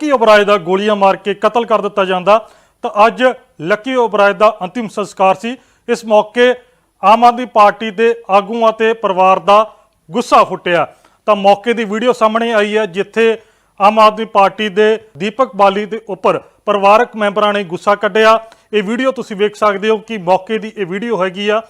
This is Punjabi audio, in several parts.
ਲੱਕੀ ਓਬਰਾਏ ਦਾ ਗੋਲੀਆਂ ਮਾਰ ਕੇ ਕਤਲ ਕਰ ਦਿੱਤਾ ਜਾਂਦਾ, ਤਾਂ ਅੱਜ ਲੱਕੀ ਓਬਰਾਏ ਦਾ ਅੰਤਿਮ ਸੰਸਕਾਰ ਸੀ। ਇਸ ਮੌਕੇ ਆਮ ਆਦਮੀ ਪਾਰਟੀ ਦੇ ਆਗੂਆਂ ਤੇ ਪਰਿਵਾਰ ਦਾ ਗੁੱਸਾ ਫੁੱਟਿਆ। ਤਾਂ ਮੌਕੇ ਦੀ ਵੀਡੀਓ ਸਾਹਮਣੇ ਆਈ ਹੈ, ਜਿੱਥੇ ਆਮ ਆਦਮੀ ਪਾਰਟੀ ਦੇ ਦੀਪਕ ਬਾਲੀ ਦੇ ਉੱਪਰ ਪਰਿਵਾਰਕ ਮੈਂਬਰਾਂ ਨੇ ਗੁੱਸਾ ਕੱਢਿਆ। ਇਹ ਵੀਡੀਓ ਤੁਸੀਂ ਵੇਖ ਸਕਦੇ ਹੋ ਕਿ ਮੌਕੇ ਦੀ ਇਹ ਵੀਡੀਓ ਹੈਗੀ ਆ।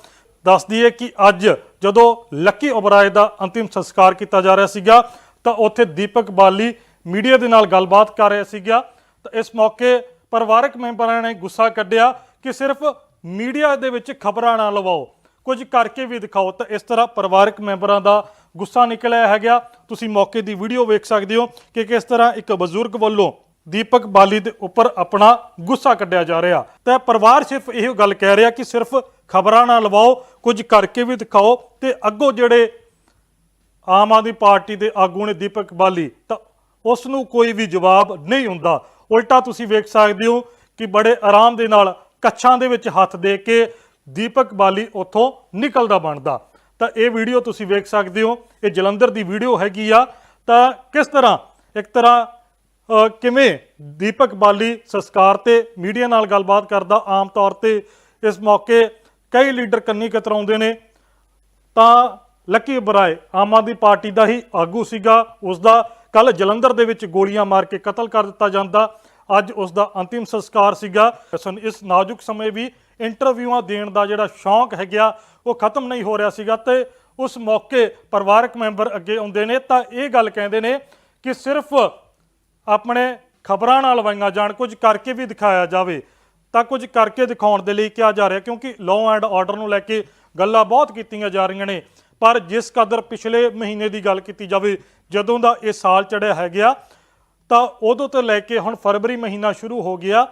ਦੱਸਦੀ ਹੈ ਕਿ ਅੱਜ ਜਦੋਂ ਲੱਕੀ ਓਬਰਾਏ ਦਾ ਅੰਤਿਮ ਸੰਸਕਾਰ ਕੀਤਾ ਜਾ ਰਿਹਾ ਸੀਗਾ, ਤਾਂ ਉੱਥੇ ਦੀਪਕ ਬਾਲੀ ਮੀਡੀਆ ਦੇ ਨਾਲ ਗੱਲਬਾਤ ਕਰ ਰਿਹਾ ਸੀਗਾ। ਤਾਂ ਇਸ ਮੌਕੇ ਪਰਿਵਾਰਕ ਮੈਂਬਰਾਂ ਨੇ ਗੁੱਸਾ ਕੱਢਿਆ ਕਿ ਸਿਰਫ ਮੀਡੀਆ ਦੇ ਵਿੱਚ ਖਬਰਾਂ ਨਾ ਲਵਾਓ। ਕੁਝ ਕਰਕੇ ਵੀ ਦਿਖਾਓ। ਤਾਂ ਇਸ ਤਰ੍ਹਾਂ ਪਰਿਵਾਰਕ ਮੈਂਬਰਾਂ ਦਾ ਗੁੱਸਾ ਨਿਕਲਿਆ ਹੈਗਾ। ਤੁਸੀਂ ਮੌਕੇ ਦੀ ਵੀਡੀਓ ਵੇਖ ਸਕਦੇ ਹੋ ਕਿ ਕਿਸ ਤਰ੍ਹਾਂ ਇੱਕ ਬਜ਼ੁਰਗ ਵੱਲੋਂ ਦੀਪਕ ਬਾਲੀ ਦੇ ਉੱਪਰ ਆਪਣਾ ਗੁੱਸਾ ਕੱਢਿਆ ਜਾ ਰਿਹਾ। ਤਾਂ ਪਰਿਵਾਰ ਸਿਰਫ ਇਹੋ ਗੱਲ ਕਹਿ ਰਿਹਾ ਕਿ ਸਿਰਫ ਖਬਰਾਂ ਨਾ ਲਵਾਓ, ਕੁਝ ਕਰਕੇ ਵੀ ਦਿਖਾਓ। ਤੇ ਅੱਗੋਂ ਜਿਹੜੇ ਆਮ ਆਦਮੀ ਪਾਰਟੀ ਦੇ ਆਗੂ ਨੇ ਦੀਪਕ ਬਾਲੀ, ਤਾਂ ਉਸ ਨੂੰ ਕੋਈ ਵੀ ਜਵਾਬ ਨਹੀਂ ਹੁੰਦਾ। ਉਲਟਾ ਤੁਸੀਂ ਵੇਖ ਸਕਦੇ ਹੋ ਕਿ ਬੜੇ ਆਰਾਮ ਦੇ ਨਾਲ ਕੱਛਾਂ ਦੇ ਵਿੱਚ ਹੱਥ ਦੇ ਕੇ ਦੀਪਕ ਬਾਲੀ ਉੱਥੋਂ ਨਿਕਲਦਾ ਬਣਦਾ। ਤਾਂ ਇਹ ਵੀਡੀਓ ਤੁਸੀਂ ਵੇਖ ਸਕਦੇ ਹੋ, ਇਹ ਜਲੰਧਰ ਦੀ ਵੀਡੀਓ ਹੈਗੀ ਆ। ਤਾਂ ਕਿਸ ਤਰ੍ਹਾਂ, ਇੱਕ ਤਰ੍ਹਾਂ ਕਿਵੇਂ ਦੀਪਕ ਬਾਲੀ ਸੰਸਕਾਰ ਤੇ ਮੀਡੀਆ ਨਾਲ ਗੱਲਬਾਤ ਕਰਦਾ ਆਮ ਤੌਰ ਤੇ ਇਸ ਮੌਕੇ ਕਈ ਲੀਡਰ ਕੰਨੀ ਕਤਰਾਉਂਦੇ ਨੇ। ਤਾਂ ਲੱਕੀ ਬਰਾਏ ਆਮ ਆਦਮੀ ਪਾਰਟੀ ਦਾ ਹੀ ਆਗੂ ਸੀਗਾ ਉਸ ਦਾ ਕੱਲ ਜਲੰਧਰ ਦੇ ਵਿੱਚ ਗੋਲੀਆਂ ਮਾਰ ਕੇ ਕਤਲ ਕਰ ਦਿੱਤਾ ਜਾਂਦਾ। ਅੱਜ ਉਸ ਦਾ ਅੰਤਿਮ ਸੰਸਕਾਰ ਸੀਗਾ। ਸਨ ਇਸ ਨਾਜ਼ੁਕ ਸਮੇਂ ਵੀ ਇੰਟਰਵਿਊਆਂ ਦੇਣ ਦਾ ਜਿਹੜਾ ਸ਼ੌਂਕ ਹੈਗਾ, ਉਹ ਖਤਮ ਨਹੀਂ ਹੋ ਰਿਹਾ ਸੀਗਾ ਤੇ ਉਸ ਮੌਕੇ ਪਰਿਵਾਰਕ ਮੈਂਬਰ ਅੱਗੇ ਆਉਂਦੇ ਨੇ ਤਾਂ ਇਹ ਗੱਲ ਕਹਿੰਦੇ ਨੇ ਕਿ ਸਿਰਫ ਆਪਣੇ ਖਬਰਾਂ ਨਾਲ ਲਵਾਈਆਂ ਜਾਣ, ਕੁਝ ਕਰਕੇ ਵੀ ਦਿਖਾਇਆ ਜਾਵੇ। ਤਾਂ ਕੁਝ ਕਰਕੇ ਦਿਖਾਉਣ ਦੇ ਲਈ ਕਿਹਾ ਜਾ ਰਿਹਾ, ਕਿਉਂਕਿ ਲਾਅ ਐਂਡ ਆਰਡਰ ਨੂੰ ਲੈ ਕੇ ਗੱਲਾਂ ਬਹੁਤ ਕੀਤੀਆਂ ਜਾ ਰਹੀਆਂ ਨੇ। ਪਰ ਜਿਸ ਕਦਰ ਪਿਛਲੇ ਮਹੀਨੇ ਦੀ ਗੱਲ ਕੀਤੀ ਜਾਵੇ, ਜਦੋਂ ਦਾ ਇਹ ਸਾਲ ਚੜਿਆ ਹੈ ਗਿਆ ਤਾਂ ਉਦੋਂ ਤੋਂ ਲੈ ਕੇ ਹੁਣ ਫਰਵਰੀ ਮਹੀਨਾ ਸ਼ੁਰੂ ਹੋ ਗਿਆ,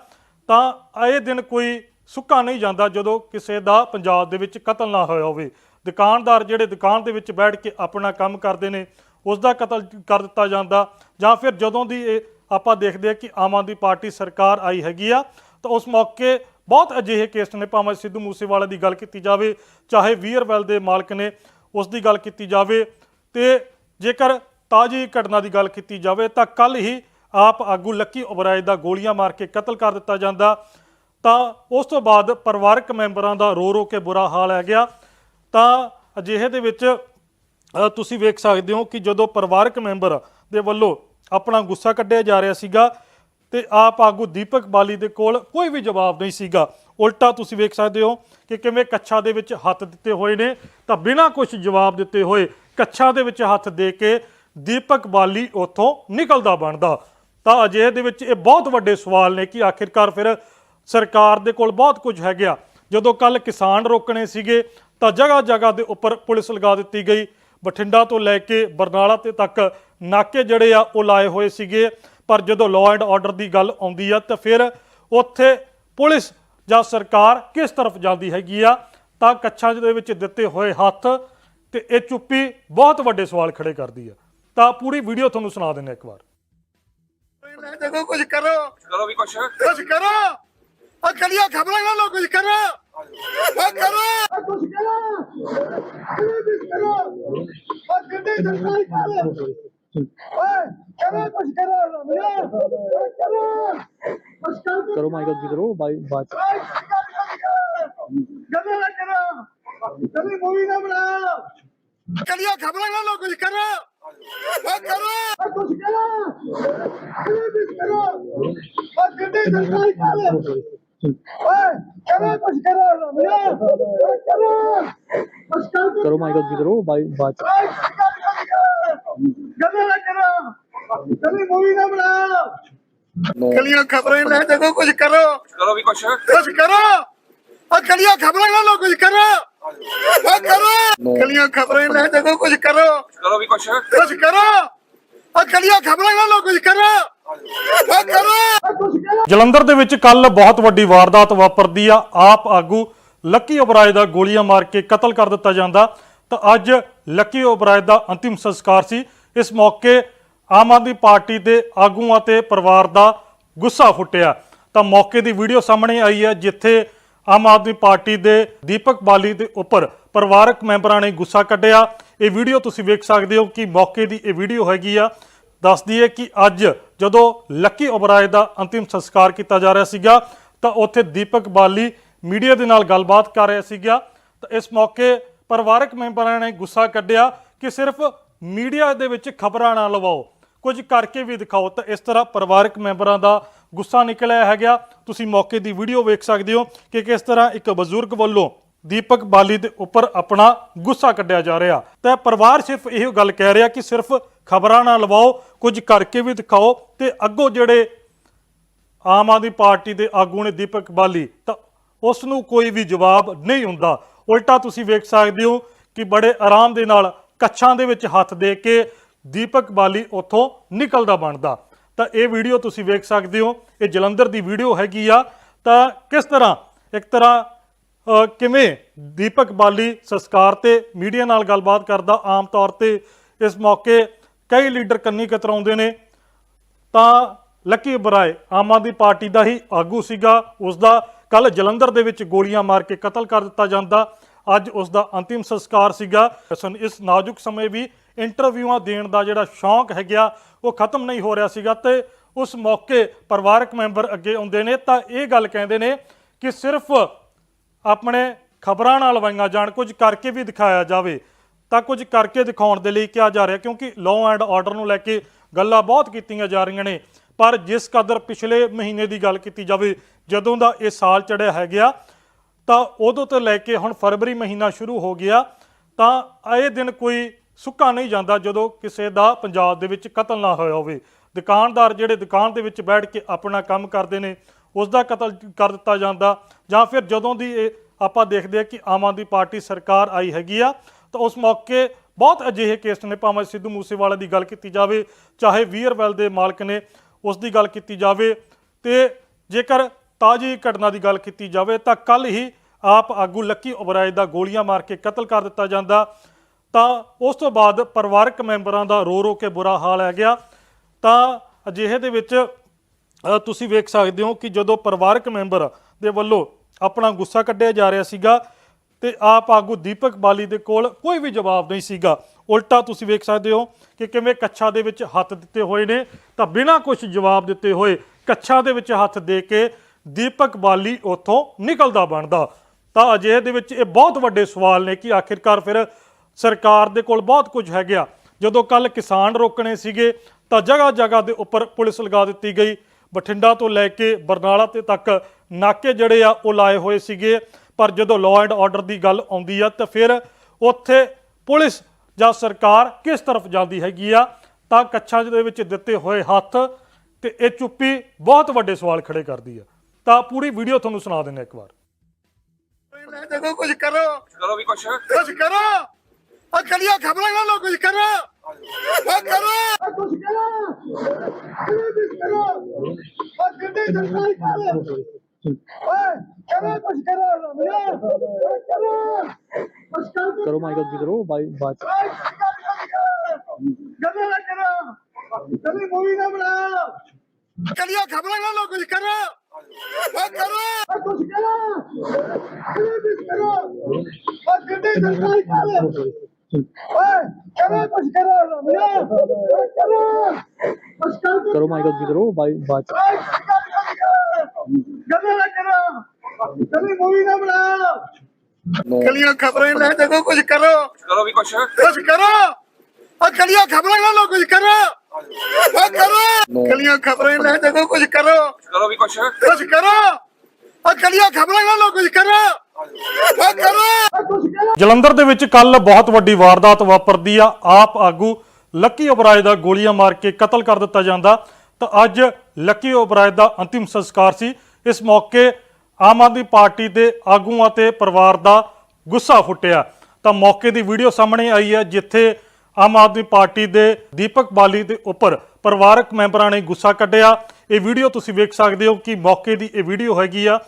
ਤਾਂ ਇਹ ਦਿਨ ਕੋਈ ਸੁੱਕਾ ਨਹੀਂ ਜਾਂਦਾ ਜਦੋਂ ਕਿਸੇ ਦਾ ਪੰਜਾਬ ਦੇ ਵਿੱਚ ਕਤਲ ਨਾ ਹੋਇਆ ਹੋਵੇ। ਦੁਕਾਨਦਾਰ ਜਿਹੜੇ ਦੁਕਾਨ ਦੇ ਵਿੱਚ ਬੈਠ ਕੇ ਆਪਣਾ ਕੰਮ ਕਰਦੇ ਨੇ, ਉਸ ਦਾ ਕਤਲ ਕਰ ਦਿੱਤਾ ਜਾਂਦਾ, ਜਾਂ ਫਿਰ ਜਦੋਂ ਦੀ ਇਹ ਆਪਾਂ ਦੇਖਦੇ ਆ ਕਿ ਆਮ ਆਦਮੀ ਪਾਰਟੀ ਸਰਕਾਰ ਆਈ ਹੈਗੀ ਆ, ਤਾਂ ਉਸ ਮੌਕੇ ਬਹੁਤ ਅਜਿਹੇ ਕੇਸ ਨੇ, ਭਾਵੇਂ ਸਿੱਧੂ ਮੂਸੇਵਾਲੇ ਦੀ ਗੱਲ ਕੀਤੀ ਜਾਵੇ, ਚਾਹੇ ਵੀਰਵੈਲ ਦੇ ਮਾਲਕ ਨੇ ਉਸ ਦੀ ਗੱਲ ਕੀਤੀ ਜਾਵੇ ਤੇ ਜੇਕਰ ਤਾਜੀ ਘਟਨਾ ਦੀ ਗੱਲ ਕੀਤੀ ਜਾਵੇ ਤਾਂ ਕੱਲ ਹੀ ਆਪ ਆਗੂ ਲੱਕੀ ਓਬਰਾਏ ਦਾ ਗੋਲੀਆਂ ਮਾਰ ਕੇ ਕਤਲ ਕਰ ਦਿੱਤਾ ਜਾਂਦਾ। ਤਾਂ ਉਸ ਤੋਂ ਬਾਅਦ ਪਰਿਵਾਰਕ ਮੈਂਬਰਾਂ ਦਾ ਰੋ ਰੋ ਕੇ ਬੁਰਾ ਹਾਲ ਹੈ ਗਿਆ। ਤਾਂ ਅਜਿਹੇ ਦੇ ਵਿੱਚ ਤੁਸੀਂ ਵੇਖ ਸਕਦੇ ਹੋ ਕਿ ਜਦੋਂ ਪਰਿਵਾਰਕ ਮੈਂਬਰ ਦੇ ਵੱਲੋਂ ਆਪਣਾ ਗੁੱਸਾ ਕੱਢਿਆ ਜਾ ਰਿਹਾ ਸੀਗਾ ਤੇ ਆਪ ਆਗੂ ਦੀਪਕ ਬਾਲੀ ਦੇ ਕੋਲ ਕੋਈ ਵੀ ਜਵਾਬ ਨਹੀਂ ਸੀਗਾ। ਉਲਟਾ ਤੁਸੀਂ ਵੇਖ ਸਕਦੇ ਹੋ ਕਿ ਕਿਵੇਂ ਕੱਛਾ ਦੇ ਵਿੱਚ ਹੱਥ ਦਿੱਤੇ ਹੋਏ ਨੇ। ਤਾਂ ਬਿਨਾਂ ਕੁਝ ਜਵਾਬ ਦਿੱਤੇ ਹੋਏ ਕੱਛਾ ਦੇ ਵਿੱਚ ਹੱਥ ਦੇ ਕੇ ਦੀਪਕ ਬਾਲੀ ਉੱਥੋਂ ਨਿਕਲਦਾ ਬਣਦਾ। ਤਾਂ ਅਜਿਹੇ ਦੇ ਵਿੱਚ ਇਹ ਬਹੁਤ ਵੱਡੇ ਸਵਾਲ ਨੇ ਕਿ ਆਖਿਰਕਾਰ ਫਿਰ ਸਰਕਾਰ ਦੇ ਕੋਲ ਬਹੁਤ ਕੁਝ ਹੈ ਗਿਆ ਜਦੋਂ ਕੱਲ ਕਿਸਾਨ ਰੋਕਣੇ ਸੀਗੇ, ਤਾਂ ਜਗ੍ਹਾ ਜਗ੍ਹਾ ਦੇ ਉੱਪਰ ਪੁਲਿਸ ਲਗਾ ਦਿੱਤੀ ਗਈ। ਬਠਿੰਡਾ ਤੋਂ ਲੈ ਕੇ ਬਰਨਾਲਾ ਤੇ ਤੱਕ ਨਾਕੇ ਜਿਹੜੇ ਆ ਉਹ ਲਾਏ ਹੋਏ ਸੀਗੇ। ਪਰ ਜਦੋਂ ਲਾਅ ਐਂਡ ਆਰਡਰ ਦੀ ਗੱਲ ਆਉਂਦੀ ਆ, ਤਾਂ ਫਿਰ ਉੱਥੇ ਪੁਲਿਸ ਜਾਂ ਸਰਕਾਰ ਕਿਸ ਤਰਫ ਜਾਂਦੀ ਹੈਗੀ ਆ ਤਾਂ ਕੱਛਾਂ ਦੇ ਵਿੱਚ ਦਿੱਤੇ ਹੋਏ ਹੱਥ ਤੇ ਇਹ ਚੁੱਪੀ ਬਹੁਤ ਵੱਡੇ ਸਵਾਲ ਖੜੇ ਕਰਦੀ ਆ। ਤਾਂ ਪੂਰੀ ਵੀਡੀਓ ਤੁਹਾਨੂੰ ਸੁਣਾ ਦਿੰਦੇ ਇੱਕ ਵਾਰ। ਦੇਖੋ ਕੁਝ ਕਰੋ। ਕਰੋ ਵੀ ਕੁਛ। ਕੁਝ ਕਰੋ। ਆ ਕਲੀਆਂ ਖਬਰਾਂ ਨਾ ਲੋ ਕੁਝ ਕਰੋ। ਆ ਕਰੋ। ਆ ਕੁਝ ਕਰੋ ਵੀ ਕਰੋ ਆ ਕਿੰਨੇ ਸਰਕਾਰੀ ਕਰ। ਓਏ ਕਰੋ ਕੁਝ ਕਰੋ ਰਮਿਆ ਕਰੋ ਕੁਝ ਕਰੋ ਕਰੋ ਮਾਈਕਲ ਜੀ ਕਰੋ ਬਾਈ ਬਾਤ ਗੱਲਾਂ ਨਾ ਕਰੋ ਕਦੀ ਮੂਵੀ ਨਾ ਬਣਾਓ ਕਲੀਆਂ ਖਬਰਾਂ ਨਾ ਲੋ ਕੁਝ ਕਰੋ। ਆ ਕਰੋ। ਕੁਝ ਕਰੋ। ਵੀ ਕਰੋ। ਆ ਕਿੰਨੇ ਸਰਕਾਰੀ ਕਰ ਓਏ ਕਰੋ ਕੁਝ ਕਰੋ ਰਮਿਆ ਕਰੋ ਕੁਝ ਕਰੋ ਕਰੋ ਮਾਈਕਲ ਜੀ ਕਰੋ ਬਾਈ ਬਾਤ ਗੱਲਾਂ ਨਾ ਕਰੋ ਕਦੀ ਮੂਵੀ ਨਾ ਬਣਾਓ ਕਲੀਆਂ ਖਬਰਾਂ ਲੈ ਦੇਖੋ ਕੁਝ ਕਰੋ। ਕਰੋ ਵੀ ਕੁਛ। ਕੁਝ ਕਰੋ। ਆ ਕਲੀਆਂ ਖਬਰਾਂ ਨਾ ਲੋ ਕੁਝ ਕਰੋ। ਆ ਕਰੋ। ਕਲੀਆਂ ਖਬਰਾਂ ਲੈ ਦੇਖੋ ਕੁਝ ਕਰੋ। ਕਰੋ ਵੀ ਕੁਛ। ਕੁਝ ਕਰੋ। ਆ ਕਲੀਆਂ ਖਬਰਾਂ ਲੋ ਕੁਝ ਆ ਕੁਝ ਕਰੋ। ਜਲੰਧਰ ਦੇ ਵਿੱਚ ਕੱਲ ਬਹੁਤ ਵੱਡੀ ਵਾਰਦਾਤ ਵਾਪਰਦੀ ਆ। ਆਪ ਆਗੂ ਲੱਕੀ ਓਬਰਾਏ ਦਾ ਗੋਲੀਆਂ ਮਾਰ ਕੇ ਕਤਲ ਕਰ ਦਿੱਤਾ ਜਾਂਦਾ। ਤਾਂ ਅੱਜ ਲੱਕੀ ਓਬਰਾਏ ਦਾ ਅੰਤਿਮ ਸੰਸਕਾਰ ਸੀ। ਇਸ ਮੌਕੇ ਆਮ ਆਦਮੀ ਪਾਰਟੀ ਦੇ ਆਗੂਆਂ ਤੇ ਪਰਿਵਾਰ ਦਾ ਗੁੱਸਾ ਫੁੱਟਿਆ। ਤਾਂ ਮੌਕੇ ਦੀ ਵੀਡੀਓ ਸਾਹਮਣੇ ਆਈ ਹੈ, ਜਿੱਥੇ ਆਮ ਆਦਮੀ ਪਾਰਟੀ ਦੇ ਦੀਪਕ ਬਾਲੀ ਦੇ ਉੱਪਰ ਪਰਿਵਾਰਕ ਮੈਂਬਰਾਂ ਨੇ ਗੁੱਸਾ ਕੱਢਿਆ। ਇਹ ਵੀਡੀਓ ਤੁਸੀਂ ਵੇਖ ਸਕਦੇ ਹੋ ਕਿ ਮੌਕੇ ਦੀ ਇਹ ਵੀਡੀਓ ਹੈਗੀ ਆ। ਦੱਸਦੀ ਹੈ ਕਿ ਅੱਜ ਜਦੋਂ ਲੱਕੀ ਓਬਰਾਏ ਦਾ ਅੰਤਿਮ ਸੰਸਕਾਰ ਕੀਤਾ ਜਾ ਰਿਹਾ ਸੀਗਾ, ਤਾਂ ਉੱਥੇ ਦੀਪਕ ਬਾਲੀ ਮੀਡੀਆ ਦੇ ਨਾਲ ਗੱਲਬਾਤ ਕਰ ਰਿਹਾ ਸੀਗਾ। ਤਾਂ ਇਸ ਮੌਕੇ ਪਰਿਵਾਰਕ ਮੈਂਬਰਾਂ ਨੇ ਗੁੱਸਾ ਕੱਢਿਆ ਕਿ ਸਿਰਫ ਮੀਡੀਆ ਦੇ ਵਿੱਚ ਖਬਰਾਂ ਨਾ ਲਵਾਓ, ਕੁਝ ਕਰਕੇ ਵੀ ਦਿਖਾਓ। ਤਾਂ ਇਸ ਤਰ੍ਹਾਂ ਪਰਿਵਾਰਕ ਮੈਂਬਰਾਂ ਦਾ ਗੁੱਸਾ ਨਿਕਲਿਆ ਹੈਗਾ। ਤੁਸੀਂ ਮੌਕੇ ਦੀ ਵੀਡੀਓ ਵੇਖ ਸਕਦੇ ਹੋ ਕਿ ਕਿਸ ਤਰ੍ਹਾਂ ਇੱਕ ਬਜ਼ੁਰਗ ਵੱਲੋਂ ਦੀਪਕ ਬਾਲੀ ਦੇ ਉੱਪਰ ਆਪਣਾ ਗੁੱਸਾ ਕੱਢਿਆ ਜਾ ਰਿਹਾ। ਤਾਂ ਪਰਿਵਾਰ ਸਿਰਫ ਇਹੋ ਗੱਲ ਕਹਿ ਰਿਹਾ ਕਿ ਸਿਰਫ ਖਬਰਾਂ ਨਾ ਲਵਾਓ, ਕੁਝ ਕਰਕੇ ਵੀ ਦਿਖਾਓ ਤੇ ਅੱਗੋਂ ਜਿਹੜੇ ਆਮ ਆਦਮੀ ਪਾਰਟੀ ਦੇ ਆਗੂ ਨੇ ਦੀਪਕ ਬਾਲੀ, ਤਾਂ ਉਸ ਨੂੰ ਕੋਈ ਵੀ ਜਵਾਬ ਨਹੀਂ ਹੁੰਦਾ। ਉਲਟਾ ਤੁਸੀਂ ਵੇਖ ਸਕਦੇ ਹੋ ਕਿ ਬੜੇ ਆਰਾਮ ਦੇ ਨਾਲ ਕੱਛਾਂ ਦੇ ਵਿੱਚ ਹੱਥ ਦੇ ਕੇ ਦੀਪਕ ਬਾਲੀ ਉੱਥੋਂ ਨਿਕਲਦਾ ਬਣਦਾ। ਤਾਂ ਇਹ ਵੀਡੀਓ ਤੁਸੀਂ ਵੇਖ ਸਕਦੇ ਹੋ, ਇਹ ਜਲੰਧਰ ਦੀ ਵੀਡੀਓ ਹੈਗੀ ਆ। ਤਾਂ ਕਿਸ ਤਰ੍ਹਾਂ, ਇੱਕ ਤਰ੍ਹਾਂ ਕਿਵੇਂ ਦੀਪਕ ਬਾਲੀ ਸੰਸਕਾਰ ਤੇ ਮੀਡੀਆ ਨਾਲ ਗੱਲਬਾਤ ਕਰਦਾ ਆਮ ਤੌਰ ਤੇ ਇਸ ਮੌਕੇ ਕਈ ਲੀਡਰ ਕੰਨੀ ਕਤਰਾਉਂਦੇ ਨੇ। ਤਾਂ ਲੱਕੀ ਬਰਾਏ ਆਮ ਆਦਮੀ ਪਾਰਟੀ ਦਾ ਹੀ ਆਗੂ ਸੀਗਾ। ਉਸ ਦਾ ਕੱਲ ਜਲੰਧਰ ਦੇ ਵਿੱਚ ਗੋਲੀਆਂ ਮਾਰ ਕੇ ਕਤਲ ਕਰ ਦਿੱਤਾ ਜਾਂਦਾ। ਅੱਜ ਉਸ ਦਾ ਅੰਤਿਮ ਸੰਸਕਾਰ ਸੀਗਾ। ਸਨ ਇਸ ਨਾਜ਼ੁਕ ਸਮੇਂ ਵੀ ਇੰਟਰਵਿਊਆਂ ਦੇਣ ਦਾ ਜਿਹੜਾ ਸ਼ੌਂਕ ਹੈਗਾ, ਉਹ ਖਤਮ ਨਹੀਂ ਹੋ ਰਿਹਾ ਸੀਗਾ ਤੇ ਉਸ ਮੌਕੇ ਪਰਿਵਾਰਕ ਮੈਂਬਰ ਅੱਗੇ ਆਉਂਦੇ ਨੇ। ਤਾਂ ਇਹ ਗੱਲ ਕਹਿੰਦੇ ਨੇ ਕਿ ਸਿਰਫ ਆਪਣੇ ਖਬਰਾਂ ਨਾਲ ਲਵਾਈਆਂ ਜਾਣ, ਕੁਝ ਕਰਕੇ ਵੀ ਦਿਖਾਇਆ ਜਾਵੇ, ਤਾਂ ਕੁਝ ਕਰਕੇ ਦਿਖਾਉਣ ਦੇ ਲਈ ਕਿਹਾ ਜਾ ਰਿਹਾ, ਕਿਉਂਕਿ ਲਾਅ ਐਂਡ ਆਰਡਰ ਨੂੰ ਲੈ ਕੇ ਗੱਲਾਂ ਬਹੁਤ ਕੀਤੀਆਂ ਜਾ ਰਹੀਆਂ ਨੇ। ਪਰ ਜਿਸ ਕਦਰ ਪਿਛਲੇ ਮਹੀਨੇ ਦੀ ਗੱਲ ਕੀਤੀ ਜਾਵੇ, ਜਦੋਂ ਦਾ ਇਹ ਸਾਲ ਚੜਿਆ ਹੈ ਗਿਆ ਤਾਂ ਉਦੋਂ ਤੋਂ ਲੈ ਕੇ ਹੁਣ ਫਰਵਰੀ ਮਹੀਨਾ ਸ਼ੁਰੂ ਹੋ ਗਿਆ, ਤਾਂ ਇਹ ਦਿਨ ਕੋਈ ਸੁੱਕਾ ਨਹੀਂ ਜਾਂਦਾ ਜਦੋਂ ਕਿਸੇ ਦਾ ਪੰਜਾਬ ਦੇ ਵਿੱਚ ਕਤਲ ਨਾ ਹੋਇਆ ਹੋਵੇ। ਦੁਕਾਨਦਾਰ ਜਿਹੜੇ ਦੁਕਾਨ ਦੇ ਵਿੱਚ ਬੈਠ ਕੇ ਆਪਣਾ ਕੰਮ ਕਰਦੇ ਨੇ ਉਸ ਦਾ ਕਤਲ ਕਰ ਦਿੱਤਾ ਜਾਂਦਾ ਜਾਂ ਫਿਰ ਜਦੋਂ ਦੀ ਇਹ ਆਪਾਂ ਦੇਖਦੇ ਆ ਕਿ ਆਮ ਆਦਮੀ ਪਾਰਟੀ ਸਰਕਾਰ ਆਈ ਹੈਗੀ ਆ, ਤਾਂ ਉਸ ਮੌਕੇ ਬਹੁਤ ਅਜਿਹੇ ਕੇਸ ਨੇ, ਭਾਵੇਂ ਸਿੱਧੂ ਮੂਸੇਵਾਲੇ ਦੀ ਗੱਲ ਕੀਤੀ ਜਾਵੇ, ਚਾਹੇ ਵੀਰਵੈਲ ਦੇ ਮਾਲਕ ਨੇ ਉਸ ਦੀ ਗੱਲ ਕੀਤੀ ਜਾਵੇ, ਤੇ ਜੇਕਰ ਤਾਜੀ ਘਟਨਾ ਦੀ ਗੱਲ ਕੀਤੀ ਜਾਵੇ, ਤਾਂ ਕੱਲ ਹੀ ਆਪ ਆਗੂ ਲੱਕੀ ਓਬਰਾਏ ਦਾ ਗੋਲੀਆਂ ਮਾਰ ਕੇ ਕਤਲ ਕਰ ਦਿੱਤਾ ਜਾਂਦਾ। ਤਾਂ ਉਸ ਤੋਂ ਬਾਅਦ ਪਰਿਵਾਰਕ ਮੈਂਬਰਾਂ ਦਾ ਰੋ ਰੋ ਕੇ ਬੁਰਾ ਹਾਲ ਹੈ ਗਿਆ। ਤਾਂ ਅਜਿਹੇ ਦੇ ਵਿੱਚ ਤੁਸੀਂ ਵੇਖ ਸਕਦੇ ਹੋ ਕਿ ਜਦੋਂ ਪਰਿਵਾਰਕ ਮੈਂਬਰ ਦੇ ਵੱਲੋਂ ਆਪਣਾ ਗੁੱਸਾ ਕੱਢਿਆ ਜਾ ਰਿਹਾ ਸੀਗਾ ਤੇ ਆਪ ਆਗੂ ਦੀਪਕ ਬਾਲੀ ਦੇ ਕੋਲ ਕੋਈ ਵੀ ਜਵਾਬ ਨਹੀਂ ਸੀਗਾ। ਉਲਟਾ ਤੁਸੀਂ ਵੇਖ ਸਕਦੇ ਹੋ ਕਿ ਕਿਵੇਂ ਕੱਛਾ ਦੇ ਵਿੱਚ ਹੱਥ ਦਿੱਤੇ ਹੋਏ ਨੇ, ਤਾਂ ਬਿਨਾਂ ਕੁਝ ਜਵਾਬ ਦਿੱਤੇ ਹੋਏ ਕੱਛਾ ਦੇ ਵਿੱਚ ਹੱਥ ਦੇ ਕੇ ਦੀਪਕ ਬਾਲੀ ਉੱਥੋਂ ਨਿਕਲਦਾ ਬਣਦਾ। ਤਾਂ ਅਜਿਹੇ ਦੇ ਵਿੱਚ ਇਹ ਬਹੁਤ ਵੱਡੇ ਸਵਾਲ ਨੇ ਕਿ ਆਖਿਰਕਾਰ ਫਿਰ ਸਰਕਾਰ ਦੇ ਕੋਲ ਬਹੁਤ ਕੁਝ ਹੈ ਗਿਆ ਜਦੋਂ ਕੱਲ ਕਿਸਾਨ ਰੋਕਣੇ ਸੀਗੇ, ਤਾਂ ਜਗ੍ਹਾ ਜਗ੍ਹਾ ਦੇ ਉੱਪਰ ਪੁਲਿਸ ਲਗਾ ਦਿੱਤੀ ਗਈ। ਬਠਿੰਡਾ ਤੋਂ ਲੈ ਕੇ ਬਰਨਾਲਾ ਤੇ ਤੱਕ ਨਾਕੇ ਜਿਹੜੇ ਆ ਉਹ ਲਾਏ ਹੋਏ ਸੀਗੇ ਪਰ ਜਦੋਂ ਲਾਅ ਐਂਡ ਆਰਡਰ ਦੀ ਗੱਲ ਆਉਂਦੀ ਆ ਤਾਂ ਫਿਰ ਉੱਥੇ ਪੁਲਿਸ ਜਾਂ ਸਰਕਾਰ ਕਿਸ ਤਰਫ ਜਾਂਦੀ ਹੈਗੀ ਆ ਤਾਂ ਕੱਛਾਂ ਦੇ ਵਿੱਚ ਦਿੱਤੇ ਹੋਏ ਹੱਥ ਤੇ ਇਹ ਚੁੱਪੀ ਬਹੁਤ ਵੱਡੇ ਸਵਾਲ ਖੜੇ ਕਰਦੀ ਆ ਤਾਂ ਪੂਰੀ ਵੀਡੀਓ ਤੁਹਾਨੂੰ ਸੁਣਾ ਦਿੰਦੇ ਇੱਕ ਵਾਰ ਮੈਂ ਦੇਖੋ ਕੁਝ ਕਰੋ ਕਰੋ ਵੀ ਕੁਛ ਕੁਝ ਕਰੋ ਆ ਕਲੀਆਂ ਖਬਰਾਂ ਨਾ ਲੋ ਕੁਝ ਕਰੋ ਆ ਕਰੋ ਕੁਝ ਕਰੋ ਵੀ ਕਰੋ ਆ ਕਿੰਨੇ ਸਰਕਾਰ ਕਰ ਓਏ ਕਰੋ ਕੁਝ ਕਰੋ ਰਮਿਆ ਕਰੋ ਕੁਝ ਕਰੋ करो माइकल जी करो भाई बात ਗੱਲਾਂ ਨਾ ਕਰੋ ਕਦੀ ਮੂਵੀ ਨਾ ਬਣਾ ਕਲੀਆਂ ਖਬਰਾਂ ਨਾ ਲੋ ਕੁਝ ਕਰੋ ਆ ਕਰੋ ਆ ਕੁਝ ਕਰੋ ਇਹ ਵੀ ਕਰੋ ਆ ਕਿੰਨੇ ਸਰਕਾਰ ਕਰ ਓਏ ਕਰੋ ਕੁਝ ਕਰੋ ਰਮਿਆ ਕਰੋ ਕੁਝ ਕਰੋ करो माइकल जी करो भाई बात ਗੱਲਾਂ ਨਾ ਕਰੋ ਕਦੀ ਮੂਵੀ ਨਾ ਬਣਾ ਕਲੀਆਂ ਖਬਰਾਂ ਲੈ ਦੇਖੋ ਕੁਝ ਕਰੋ। ਕਰੋ ਵੀ ਕੁਛ। ਕੁਝ ਕਰੋ। ਆ ਕਲੀਆਂ ਖਬਰਾਂ ਨਾ ਲੋ ਕੁਝ ਕਰੋ। ਆ ਕਰੋ। ਕਲੀਆਂ ਖਬਰਾਂ ਲੈ ਦੇਖੋ ਕੁਝ ਕਰੋ। ਕਰੋ ਵੀ ਕੁਛ। ਕੁਝ ਕਰੋ। ਆ ਕਲੀਆਂ ਖਬਰਾਂ ਨਾ ਲੋ ਕੁਝ ਕਰੋ। ਆ ਕੁਝ ਕਰੋ। ਜਲੰਧਰ ਦੇ ਵਿੱਚ ਕੱਲ ਬਹੁਤ ਵੱਡੀ ਵਾਰਦਾਤ ਵਾਪਰਦੀ ਆ। ਆਪ ਆਗੂ ਲੱਕੀ ਓਬਰਾਏ ਦਾ ਗੋਲੀਆਂ ਮਾਰ ਕੇ ਕਤਲ ਕਰ ਦਿੱਤਾ ਜਾਂਦਾ। ਤਾਂ ਅੱਜ ਲੱਕੀ ਓਬਰਾਏ ਦਾ ਅੰਤਿਮ ਸੰਸਕਾਰ ਸੀ। ਇਸ ਮੌਕੇ ਆਮ ਆਦਮੀ ਪਾਰਟੀ ਦੇ ਆਗੂਆਂ ਤੇ ਪਰਿਵਾਰ ਦਾ ਗੁੱਸਾ ਫੁੱਟਿਆ। ਤਾਂ ਮੌਕੇ ਦੀ ਵੀਡੀਓ ਸਾਹਮਣੇ ਆਈ ਹੈ, ਜਿੱਥੇ ਆਮ ਆਦਮੀ ਪਾਰਟੀ ਦੇ ਦੀਪਕ ਬਾਲੀ ਦੇ ਉੱਪਰ ਪਰਿਵਾਰਕ ਮੈਂਬਰਾਂ ਨੇ ਗੁੱਸਾ ਕੱਢਿਆ। ਇਹ ਵੀਡੀਓ ਤੁਸੀਂ ਵੇਖ ਸਕਦੇ ਹੋ ਕਿ ਮੌਕੇ ਦੀ ਇਹ ਵੀਡੀਓ ਹੈਗੀ ਆ।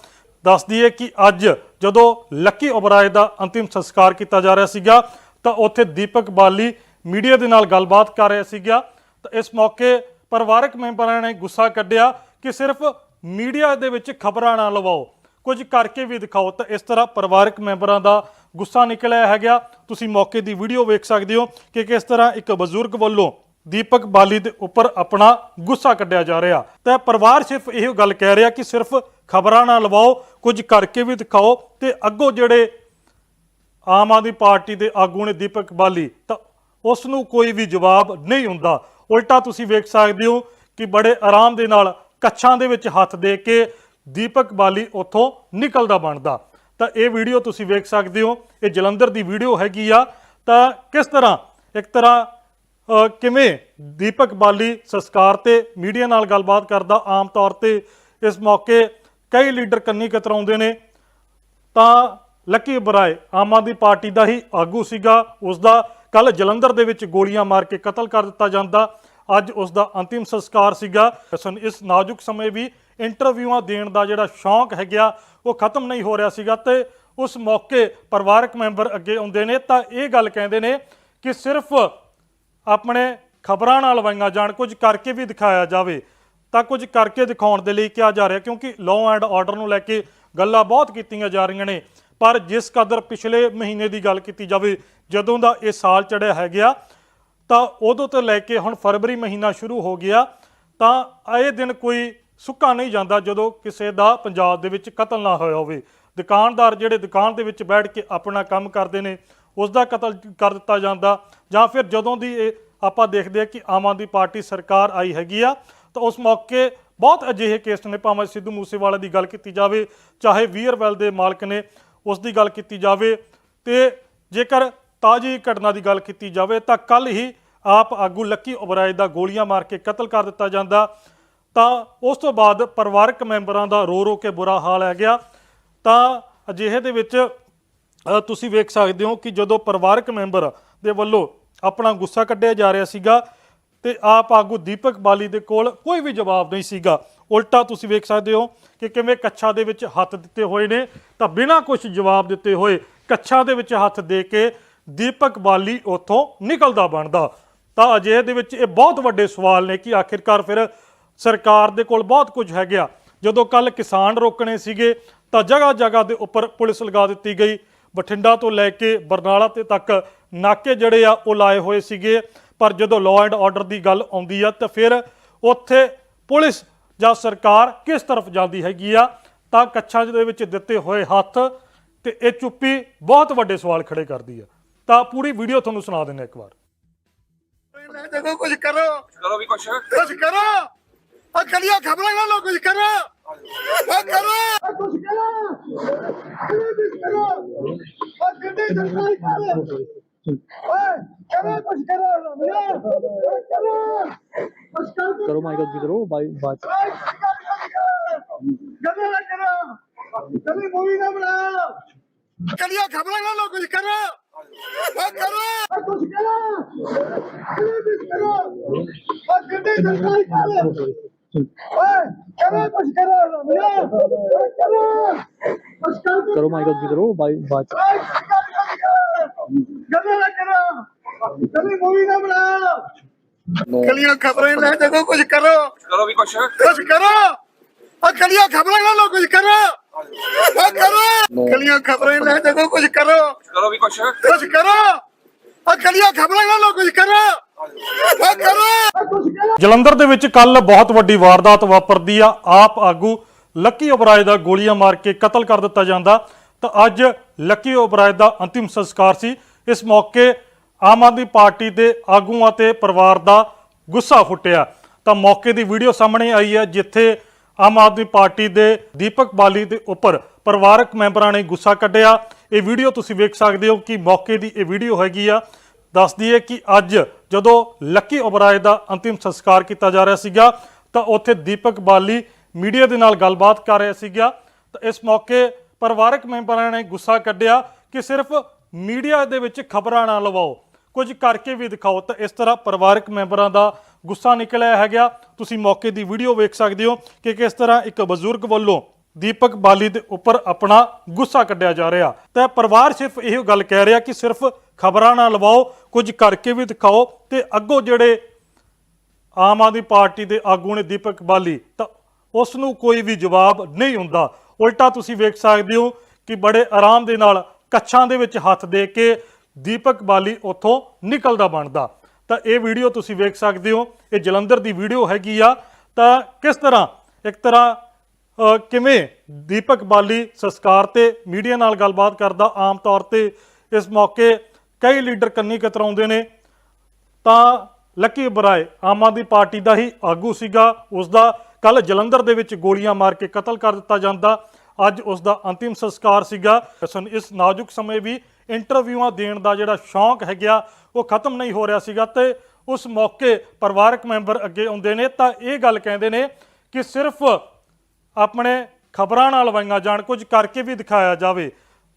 ਦੱਸਦੀ ਹੈ ਕਿ ਅੱਜ ਜਦੋਂ ਲੱਕੀ ਓਬਰਾਏ ਦਾ ਅੰਤਿਮ ਸੰਸਕਾਰ ਕੀਤਾ ਜਾ ਰਿਹਾ ਸੀਗਾ, ਤਾਂ ਉੱਥੇ ਦੀਪਕ ਬਾਲੀ ਮੀਡੀਆ ਦੇ ਨਾਲ ਗੱਲਬਾਤ ਕਰ ਰਿਹਾ ਸੀਗਾ। ਤਾਂ ਇਸ ਮੌਕੇ ਪਰਿਵਾਰਕ ਮੈਂਬਰਾਂ ਨੇ ਗੁੱਸਾ ਕੱਢਿਆ ਕਿ ਸਿਰਫ ਮੀਡੀਆ ਦੇ ਵਿੱਚ ਖਬਰਾਂ ਨਾ ਲਵਾਓ। ਕੁਝ ਕਰਕੇ ਵੀ ਦਿਖਾਓ। ਤਾਂ ਇਸ ਤਰ੍ਹਾਂ ਪਰਿਵਾਰਕ ਮੈਂਬਰਾਂ ਦਾ ਗੁੱਸਾ ਨਿਕਲਿਆ ਹੈਗਾ। ਤੁਸੀਂ ਮੌਕੇ ਦੀ ਵੀਡੀਓ ਵੇਖ ਸਕਦੇ ਹੋ ਕਿ ਕਿਸ ਤਰ੍ਹਾਂ ਇੱਕ ਬਜ਼ੁਰਗ ਵੱਲੋਂ ਦੀਪਕ ਬਾਲੀ ਦੇ ਉੱਪਰ ਆਪਣਾ ਗੁੱਸਾ ਕੱਢਿਆ ਜਾ ਰਿਹਾ। ਤੇ ਪਰਿਵਾਰ ਸਿਰਫ ਇਹੋ ਗੱਲ ਕਹਿ ਰਿਹਾ ਕਿ ਸਿਰਫ ਖਬਰਾਂ ਨਾ ਲਵਾਓ, ਕੁਝ ਕਰਕੇ ਵੀ ਦਿਖਾਓ ਤੇ ਅੱਗੋਂ ਜਿਹੜੇ ਆਮ ਆਦਮੀ ਪਾਰਟੀ ਦੇ ਆਗੂ ਨੇ ਦੀਪਕ ਬਾਲੀ, ਤਾਂ ਉਸ ਨੂੰ ਕੋਈ ਵੀ ਜਵਾਬ ਨਹੀਂ ਹੁੰਦਾ। ਉਲਟਾ ਤੁਸੀਂ ਵੇਖ ਸਕਦੇ ਹੋ ਕਿ ਬੜੇ ਆਰਾਮ ਦੇ ਨਾਲ ਕੱਛਾਂ ਦੇ ਵਿੱਚ ਹੱਥ ਦੇ ਕੇ ਦੀਪਕ ਬਾਲੀ ਉੱਥੋਂ ਨਿਕਲਦਾ ਬਣਦਾ। ਤਾਂ ਇਹ ਵੀਡੀਓ ਤੁਸੀਂ ਵੇਖ ਸਕਦੇ ਹੋ, ਇਹ ਜਲੰਧਰ ਦੀ ਵੀਡੀਓ ਹੈਗੀ ਆ। ਤਾਂ ਕਿਸ ਤਰ੍ਹਾਂ, ਇੱਕ ਤਰ੍ਹਾਂ ਕਿਵੇਂ ਦੀਪਕ ਬਾਲੀ ਸੰਸਕਾਰ ਤੇ ਮੀਡੀਆ ਨਾਲ ਗੱਲਬਾਤ ਕਰਦਾ ਆਮ ਤੌਰ ਤੇ ਇਸ ਮੌਕੇ ਕਈ ਲੀਡਰ ਕੰਨੀ ਕਤਰਾਉਂਦੇ ਨੇ। ਤਾਂ ਲੱਕੀ ਬਰਾਏ ਆਮ ਆਦਮੀ ਪਾਰਟੀ ਦਾ ਹੀ ਆਗੂ ਸੀਗਾ ਉਸ ਦਾ ਕੱਲ ਜਲੰਧਰ ਦੇ ਵਿੱਚ ਗੋਲੀਆਂ ਮਾਰ ਕੇ ਕਤਲ ਕਰ ਦਿੱਤਾ ਜਾਂਦਾ। ਅੱਜ ਉਸ ਦਾ ਅੰਤਿਮ ਸੰਸਕਾਰ ਸੀਗਾ। ਸਨ ਇਸ ਨਾਜ਼ੁਕ ਸਮੇਂ ਵੀ ਇੰਟਰਵਿਊਆਂ ਦੇਣ ਦਾ ਜਿਹੜਾ ਸ਼ੌਂਕ ਹੈਗਾ, ਉਹ ਖਤਮ ਨਹੀਂ ਹੋ ਰਿਹਾ ਸੀਗਾ ਤੇ ਉਸ ਮੌਕੇ ਪਰਿਵਾਰਕ ਮੈਂਬਰ ਅੱਗੇ ਆਉਂਦੇ ਨੇ ਤਾਂ ਇਹ ਗੱਲ ਕਹਿੰਦੇ ਨੇ ਕਿ ਸਿਰਫ ਆਪਣੇ ਖਬਰਾਂ ਨਾਲ ਲਵਾਈਆਂ ਜਾਣ, ਕੁਝ ਕਰਕੇ ਵੀ ਦਿਖਾਇਆ ਜਾਵੇ। ਤਾਂ ਕੁਝ ਕਰਕੇ ਦਿਖਾਉਣ ਦੇ ਲਈ ਕਿਹਾ ਜਾ ਰਿਹਾ, ਕਿਉਂਕਿ ਲਾਅ ਐਂਡ ਆਰਡਰ ਨੂੰ ਲੈ ਕੇ ਗੱਲਾਂ ਬਹੁਤ ਕੀਤੀਆਂ ਜਾ ਰਹੀਆਂ ਨੇ। ਪਰ ਜਿਸ ਕਦਰ ਪਿਛਲੇ ਮਹੀਨੇ ਦੀ ਗੱਲ ਕੀਤੀ ਜਾਵੇ, ਜਦੋਂ ਦਾ ਇਹ ਸਾਲ ਚੜਿਆ ਹੈ ਗਿਆ ਤਾਂ ਉਦੋਂ ਤੋਂ ਲੈ ਕੇ ਹੁਣ ਫਰਵਰੀ ਮਹੀਨਾ ਸ਼ੁਰੂ ਹੋ ਗਿਆ, ਤਾਂ ਇਹ ਦਿਨ ਕੋਈ ਸੁੱਕਾ ਨਹੀਂ ਜਾਂਦਾ ਜਦੋਂ ਕਿਸੇ ਦਾ ਪੰਜਾਬ ਦੇ ਵਿੱਚ ਕਤਲ ਨਾ ਹੋਇਆ ਹੋਵੇ। ਦੁਕਾਨਦਾਰ ਜਿਹੜੇ ਦੁਕਾਨ ਦੇ ਵਿੱਚ ਬੈਠ ਕੇ ਆਪਣਾ ਕੰਮ ਕਰਦੇ ਨੇ ਉਸ ਦਾ ਕਤਲ ਕਰ ਦਿੱਤਾ ਜਾਂਦਾ, ਜਾਂ ਫਿਰ ਜਦੋਂ ਦੀ ਇਹ ਆਪਾਂ ਦੇਖਦੇ ਆ ਕਿ ਆਮ ਆਦਮੀ ਪਾਰਟੀ ਸਰਕਾਰ ਆਈ ਹੈਗੀ ਆ, ਤਾਂ ਉਸ ਮੌਕੇ ਬਹੁਤ ਅਜਿਹੇ ਕੇਸ ਨੇ, ਭਾਵੇਂ ਸਿੱਧੂ ਮੂਸੇਵਾਲਾ ਦੀ ਗੱਲ ਕੀਤੀ ਜਾਵੇ, ਚਾਹੇ ਵੀਰਵੈਲ ਦੇ ਮਾਲਕ ਨੇ ਉਸ ਦੀ ਗੱਲ ਕੀਤੀ ਜਾਵੇ ਤੇ ਜੇਕਰ ਤਾਜੀ ਘਟਨਾ ਦੀ ਗੱਲ ਕੀਤੀ ਜਾਵੇ ਤਾਂ ਕੱਲ ਹੀ ਆਪ ਆਗੂ ਲੱਕੀ ਓਬਰਾਏ ਦਾ ਗੋਲੀਆਂ ਮਾਰ ਕੇ ਕਤਲ ਕਰ ਦਿੱਤਾ ਜਾਂਦਾ। ਤਾਂ ਉਸ ਤੋਂ ਬਾਅਦ ਪਰਿਵਾਰਕ ਮੈਂਬਰਾਂ ਦਾ ਰੋ ਰੋ ਕੇ ਬੁਰਾ ਹਾਲ ਹੈ ਗਿਆ। ਤਾਂ ਅਜਿਹੇ ਦੇ ਵਿੱਚ ਤੁਸੀਂ ਵੇਖ ਸਕਦੇ ਹੋ ਕਿ ਜਦੋਂ ਪਰਿਵਾਰਕ ਮੈਂਬਰ ਦੇ ਵੱਲੋਂ ਆਪਣਾ ਗੁੱਸਾ ਕੱਢਿਆ ਜਾ ਰਿਹਾ ਸੀਗਾ ਤੇ ਆਪ ਆਗੂ ਦੀਪਕ ਬਾਲੀ ਦੇ ਕੋਲ ਕੋਈ ਵੀ ਜਵਾਬ ਨਹੀਂ ਸੀਗਾ। ਉਲਟਾ ਤੁਸੀਂ ਵੇਖ ਸਕਦੇ ਹੋ ਕਿ ਕਿਵੇਂ ਕੱਛਾ ਦੇ ਵਿੱਚ ਹੱਥ ਦਿੱਤੇ ਹੋਏ ਨੇ, ਤਾਂ ਬਿਨਾਂ ਕੁਝ ਜਵਾਬ ਦਿੱਤੇ ਹੋਏ ਕੱਛਾ ਦੇ ਵਿੱਚ ਹੱਥ ਦੇ ਕੇ ਦੀਪਕ ਬਾਲੀ ਉੱਥੋਂ ਨਿਕਲਦਾ ਬਣਦਾ। ਤਾਂ ਅਜਿਹੇ ਦੇ ਵਿੱਚ ਇਹ ਬਹੁਤ ਵੱਡੇ ਸਵਾਲ ਨੇ ਕਿ ਆਖਿਰਕਾਰ ਫਿਰ ਸਰਕਾਰ ਦੇ ਕੋਲ ਬਹੁਤ ਕੁਝ ਹੈ ਗਿਆ ਜਦੋਂ ਕੱਲ ਕਿਸਾਨ ਰੋਕਣੇ ਸੀਗੇ, ਤਾਂ ਜਗ੍ਹਾ ਜਗ੍ਹਾ ਦੇ ਉੱਪਰ ਪੁਲਿਸ ਲਗਾ ਦਿੱਤੀ ਗਈ। ਬਠਿੰਡਾ ਤੋਂ ਲੈ ਕੇ ਬਰਨਾਲਾ ਤੇ ਤੱਕ ਨਾਕੇ ਜਿਹੜੇ ਆ ਉਹ ਲਾਏ ਹੋਏ ਸੀਗੇ। ਪਰ ਜਦੋਂ ਲਾਅ ਐਂਡ ਆਰਡਰ ਦੀ ਗੱਲ ਆਉਂਦੀ ਆ ਤਾਂ ਫਿਰ ਉੱਥੇ ਪੁਲਿਸ ਜਾਂ ਸਰਕਾਰ ਕਿਸ ਤਰਫ ਜਾਂਦੀ ਹੈਗੀ ਆ ਤਾਂ ਕੱਛਾਂ ਦੇ ਵਿੱਚ ਦਿੱਤੇ ਹੋਏ ਹੱਥ ਤੇ ਇਹ ਚੁੱਪੀ ਬਹੁਤ ਵੱਡੇ ਸਵਾਲ ਖੜੇ ਕਰਦੀ ਆ ਤਾਂ ਪੂਰੀ ਵੀਡੀਓ ਤੁਹਾਨੂੰ ਸੁਣਾ ਦਿੰਦੇ ਇੱਕ ਵਾਰ ਲੈ ਦੇਖੋ ਕੁਝ ਕਰੋ ਕਰੋ ਵੀ ਕੁਛ ਕੁਝ ਕਰੋ ਆ ਕਲੀਆਂ ਖਬਰਾਂ ਨਾ ਲੋ ਕੁਝ ਕਰੋ ਆ ਕਰੋ ਕੁਝ ਕਰੋ ਇਹ ਵੀ ਕਰੋ ਆ ਕਿੰਨੇ ਸਰਕਾਰ ਕਰ ਕਰੇ ਕੁਝ ਕਰੋ ਕਰੇ ਕੁਝ ਕਰੋ ਕਰੋ ਮਾਈਕ ਅੱਗੇ ਕਰੋ ਬਾਈ ਬਾਈ ਕਦੇ ਨਾ ਕਰੋ ਕਦੇ ਮੂਵੀ ਨਾ ਬਣਾਓ ਕਲੀਆਂ ਖਬਰਾਂ ਨਾ ਲੋ ਕੁਝ ਕਰੋ। ਉਹ ਕਰੋ। ਕੁਝ ਕਰੋ। ਕੁਝ ਕਰੋ। ਉਹ ਕਿੰਨੀ ਸਰਕਾਰੀ ਕਰ। ਕਰੋ ਮਾਈਕ ਅੱਗੇ ਕਰੋ ਬਾਈ ਬਾਤ ਕਲੀਆਂ ਖਬਰਾਂ ਲੈ ਦੇਖੋ ਕੁਝ ਕਰੋ। ਕਰੋ ਵੀ ਕੁਝ ਕੁਝ ਕਰੋ। ਆ ਕਲੀਆਂ ਖਬਰਾਂ ਲੈ ਲੋ ਕੁਝ ਕਰੋ। ਆ ਕਰੋ। ਕਲੀਆਂ ਖਬਰਾਂ ਲੈ ਦੇਖੋ ਕੁਝ ਕਰੋ। ਕਰੋ ਵੀ ਕੁਝ ਕੁਝ ਕਰੋ। ਆ ਕਲੀਆਂ ਖਬਰਾਂ ਲੈ ਲੋ ਕੁਝ ਕਰੋ। ਜਲੰਧਰ ਦੇ ਵਿੱਚ ਕੱਲ ਬਹੁਤ ਵੱਡੀ ਵਾਰਦਾਤ ਵਾਪਰਦੀ ਆ। ਆਪ ਆਗੂ ਲੱਕੀ ਉਬਰਾਏ ਦਾ ਗੋਲੀਆਂ ਮਾਰ ਕੇ ਕਤਲ ਕਰ ਦਿੱਤਾ ਜਾਂਦਾ। ਤਾਂ ਅੱਜ ਲੱਕੀ ਉਬਰਾਏ ਦਾ ਅੰਤਿਮ ਸੰਸਕਾਰ ਸੀ। ਇਸ ਮੌਕੇ ਆਮ ਆਦਮੀ ਪਾਰਟੀ ਦੇ ਆਗੂਆਂ ਤੇ ਪਰਿਵਾਰ ਦਾ ਗੁੱਸਾ ਫੁੱਟਿਆ। ਤਾਂ ਮੌਕੇ ਦੀ ਵੀਡੀਓ ਸਾਹਮਣੇ ਆਈ ਹੈ, ਜਿੱਥੇ ਆਮ ਆਦਮੀ ਪਾਰਟੀ ਦੇ ਦੀਪਕ ਬਾਲੀ ਦੇ ਉੱਪਰ ਪਰਿਵਾਰਕ ਮੈਂਬਰਾਂ ਨੇ ਗੁੱਸਾ ਕੱਢਿਆ। ਇਹ ਵੀਡੀਓ ਤੁਸੀਂ ਵੇਖ ਸਕਦੇ ਹੋ ਕਿ ਮੌਕੇ ਦੀ ਇਹ ਵੀਡੀਓ ਹੈਗੀ ਆ। ਦੱਸਦੀ ਹੈ ਕਿ ਅੱਜ ਜਦੋਂ ਲੱਕੀ ਉਬਰਾਏ ਦਾ ਅੰਤਿਮ ਸੰਸਕਾਰ ਕੀਤਾ ਜਾ ਰਿਹਾ ਸੀਗਾ, ਤਾਂ ਉੱਥੇ ਦੀਪਕ ਬਾਲੀ ਮੀਡੀਆ ਦੇ ਨਾਲ ਗੱਲਬਾਤ ਕਰ ਰਿਹਾ ਸੀਗਾ। ਤਾਂ ਇਸ ਮੌਕੇ ਪਰਿਵਾਰਕ ਮੈਂਬਰਾਂ ਨੇ ਗੁੱਸਾ ਕੱਢਿਆ ਕਿ ਸਿਰਫ ਮੀਡੀਆ ਦੇ ਵਿੱਚ ਖਬਰਾਂ ਨਾ ਲਵਾਓ, ਕੁਝ ਕਰਕੇ ਵੀ ਦਿਖਾਓ। ਤਾਂ ਇਸ ਤਰ੍ਹਾਂ ਪਰਿਵਾਰਕ ਮੈਂਬਰਾਂ ਦਾ ਗੁੱਸਾ ਨਿਕਲਿਆ ਹੈਗਾ। ਤੁਸੀਂ ਮੌਕੇ ਦੀ ਵੀਡੀਓ ਵੇਖ ਸਕਦੇ ਹੋ ਕਿ ਕਿਸ ਤਰ੍ਹਾਂ ਇੱਕ ਬਜ਼ੁਰਗ ਵੱਲੋਂ ਦੀਪਕ ਬਾਲੀ ਦੇ ਉੱਪਰ ਆਪਣਾ ਗੁੱਸਾ ਕੱਢਿਆ ਜਾ ਰਿਹਾ। ਤਾਂ ਪਰਿਵਾਰ ਸਿਰਫ ਇਹੋ ਗੱਲ ਕਹਿ ਰਿਹਾ ਕਿ ਸਿਰਫ ਖਬਰਾਂ ਨਾ ਲਵਾਓ, ਕੁਝ ਕਰਕੇ ਵੀ ਦਿਖਾਓ ਤੇ ਅੱਗੋਂ ਜਿਹੜੇ ਆਮ ਆਦਮੀ ਪਾਰਟੀ ਦੇ ਆਗੂ ਨੇ ਦੀਪਕ ਬਾਲੀ, ਤਾਂ ਉਸ ਨੂੰ ਕੋਈ ਵੀ ਜਵਾਬ ਨਹੀਂ ਹੁੰਦਾ। ਉਲਟਾ ਤੁਸੀਂ ਵੇਖ ਸਕਦੇ ਹੋ ਕਿ ਬੜੇ ਆਰਾਮ ਦੇ ਨਾਲ ਕੱਛਾਂ ਦੇ ਵਿੱਚ ਹੱਥ ਦੇ ਕੇ ਦੀਪਕ ਬਾਲੀ ਉੱਥੋਂ ਨਿਕਲਦਾ ਬਣਦਾ। ਤਾਂ ਇਹ ਵੀਡੀਓ ਤੁਸੀਂ ਵੇਖ ਸਕਦੇ ਹੋ, ਇਹ ਜਲੰਧਰ ਦੀ ਵੀਡੀਓ ਹੈਗੀ ਆ। ਤਾਂ ਕਿਸ ਤਰ੍ਹਾਂ, ਇੱਕ ਤਰ੍ਹਾਂ ਕਿਵੇਂ ਦੀਪਕ ਬਾਲੀ ਸੰਸਕਾਰ ਤੇ ਮੀਡੀਆ ਨਾਲ ਗੱਲਬਾਤ ਕਰਦਾ ਆਮ ਤੌਰ ਤੇ ਇਸ ਮੌਕੇ ਕਈ ਲੀਡਰ ਕੰਨੀ ਕਤਰਾਉਂਦੇ ਨੇ। ਤਾਂ ਲੱਕੀ ਬਰਾਏ ਆਮ ਆਦਮੀ ਪਾਰਟੀ ਦਾ ਹੀ ਆਗੂ ਸੀਗਾ। ਉਸ ਦਾ ਕੱਲ ਜਲੰਧਰ ਦੇ ਵਿੱਚ ਗੋਲੀਆਂ ਮਾਰ ਕੇ ਕਤਲ ਕਰ ਦਿੱਤਾ ਜਾਂਦਾ। ਅੱਜ ਉਸ ਦਾ ਅੰਤਿਮ ਸੰਸਕਾਰ ਸੀਗਾ। ਸਨ ਇਸ ਨਾਜ਼ੁਕ ਸਮੇਂ ਵੀ ਇੰਟਰਵਿਊਆਂ ਦੇਣ ਦਾ ਜਿਹੜਾ ਸ਼ੌਂਕ ਹੈਗਾ, ਉਹ ਖਤਮ ਨਹੀਂ ਹੋ ਰਿਹਾ ਸੀਗਾ ਤੇ ਉਸ ਮੌਕੇ ਪਰਿਵਾਰਕ ਮੈਂਬਰ ਅੱਗੇ ਆਉਂਦੇ ਨੇ। ਤਾਂ ਇਹ ਗੱਲ ਕਹਿੰਦੇ ਨੇ ਕਿ ਸਿਰਫ ਆਪਣੇ ਖਬਰਾਂ ਨਾਲ ਲਵਾਈਆਂ ਜਾਣ ਕੁਝ ਕਰਕੇ ਵੀ ਦਿਖਾਇਆ ਜਾਵੇ।